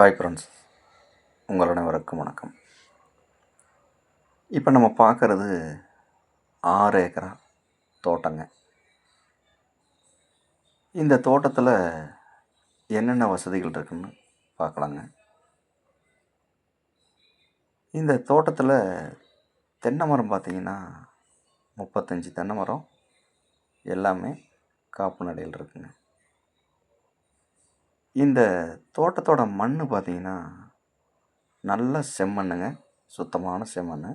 Hi friends. உங்கள் அனைவருக்கும் வணக்கம். இப்போ நம்ம பார்க்குறது ஆறு ஏக்கரா தோட்டங்க. இந்த தோட்டத்தில் என்னென்ன வசதிகள் இருக்குன்னு பார்க்கலாங்க. இந்த தோட்டத்தில் தென்னை மரம் பார்த்தீங்கன்னா முப்பத்தஞ்சு தென்னை மரம் எல்லாமே காப்பு நடையில் இருக்குங்க. இந்த தோட்டத்தோட மண் பார்த்தீங்கன்னா நல்ல செம்மண்ணுங்க சுத்தமான செம்மண்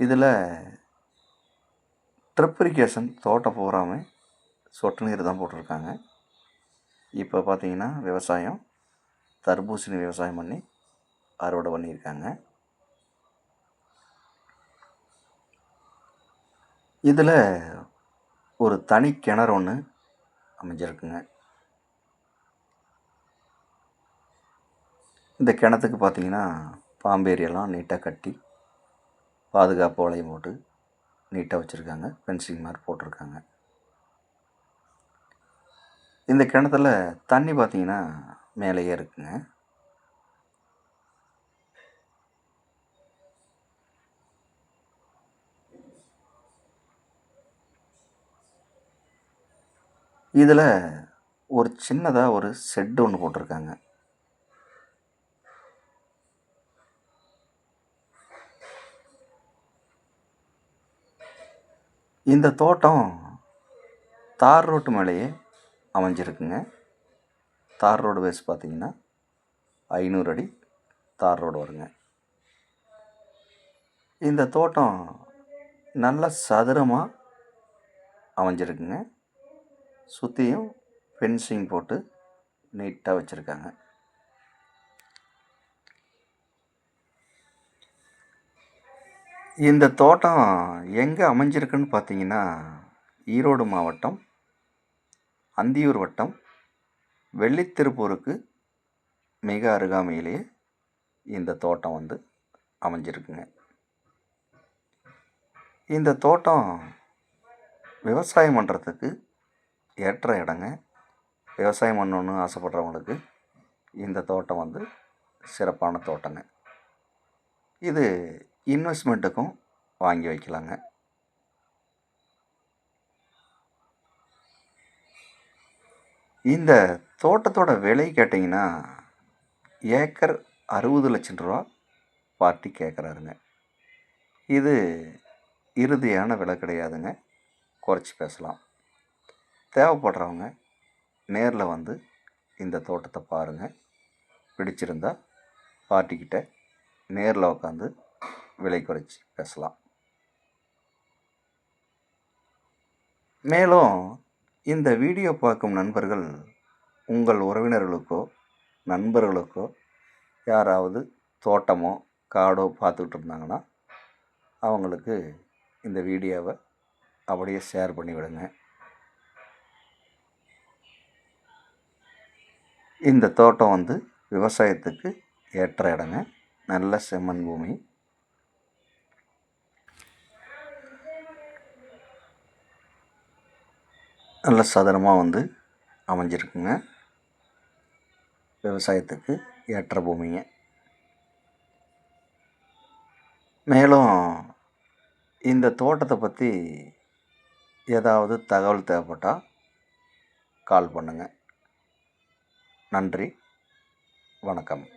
இதில் ட்ரிப்ரிகேஷன் தோட்டம் பூராமே சொட்டு நீர் தான் போட்டிருக்காங்க. இப்போ பார்த்தீங்கன்னா விவசாயம் தர்பூசணி விவசாயம் பண்ணி அறுவடை பண்ணியிருக்காங்க. இதில் ஒரு தனி கிணறு ஒன்று அமைஞ்சிருக்குங்க. இந்த கிணத்துக்கு பார்த்தீங்கன்னா பாம்பேரியெல்லாம் நீட்டாக கட்டி பாதுகாப்பு வளையம் போட்டு நீட்டாக வச்சுருக்காங்க. ஃபென்சிங் மாதிரி போட்டிருக்காங்க. இந்த கிணத்துல தண்ணி பார்த்தீங்கன்னா மேலேயே இருக்குங்க. இதில் ஒரு சின்னதாக ஒரு செட்டு ஒன்று போட்டிருக்காங்க. இந்த தோட்டம் தார் ரோட்டு மேலேயே அமைஞ்சிருக்குங்க. தார் ரோடு பேஸ் பார்த்தீங்கன்னா ஐநூறு அடி தார் ரோடு வருங்க. இந்த தோட்டம் நல்ல சதுரமாக அமைஞ்சிருக்குங்க. சுற்றியும் ஃபென்சிங் போட்டு நீட்டாக வச்சுருக்காங்க. இந்த தோட்டம் எங்கே அமைஞ்சிருக்குன்னு பார்த்தீங்கன்னா ஈரோடு மாவட்டம் அந்தியூர் வட்டம் வெள்ளித்திருப்பூருக்கு மிக அருகாமையிலேயே இந்த தோட்டம் வந்து அமைஞ்சிருக்குங்க. இந்த தோட்டம் விவசாயம் பண்ணுறதுக்கு ஏற்ற இடங்க. விவசாயம் பண்ணணுன்னு ஆசைப்படுறவங்களுக்கு இந்த தோட்டம் வந்து சிறப்பான தோட்டங்க. இது இன்வெஸ்ட்மெண்ட்டுக்கும் வாங்கி வைக்கலாங்க. இந்த தோட்டத்தோட விலை கேட்டிங்கன்னா ஏக்கர் அறுபது லட்சம் ரூபா பார்ட்டி கேட்குறாருங்க. இது இறுதியான விலை கிடையாதுங்க. குறைச்சி பேசலாம். தேவைப்படுறவங்க நேரில் வந்து இந்த தோட்டத்தை பாருங்கள் பிடிச்சிருந்தா பார்ட்டிக்கிட்ட நேரில் உட்காந்து விலை குறைச்சி பேசலாம். மேலும் இந்த வீடியோ பார்க்கும் நண்பர்கள் உங்கள் உறவினர்களுக்கோ நண்பர்களுக்கோ யாராவது தோட்டமோ காடோ பார்த்துக்கிட்டு இருந்தாங்கன்னா அவங்களுக்கு இந்த வீடியோவை அப்படியே ஷேர் பண்ணிவிடுங்க. இந்த தோட்டம் வந்து விவசாயத்துக்கு ஏற்ற இடங்க. நல்ல செம்மண் பூமி. நல்ல சதுரமாக வந்து அமைஞ்சிருக்குங்க. விவசாயத்துக்கு ஏற்ற பூமிங்க. மேலும் இந்த தோட்டத்தை பற்றி ஏதாவது தகவல் தேவைப்பட்டால் கால் பண்ணுங்கள் நன்றி. வணக்கம்.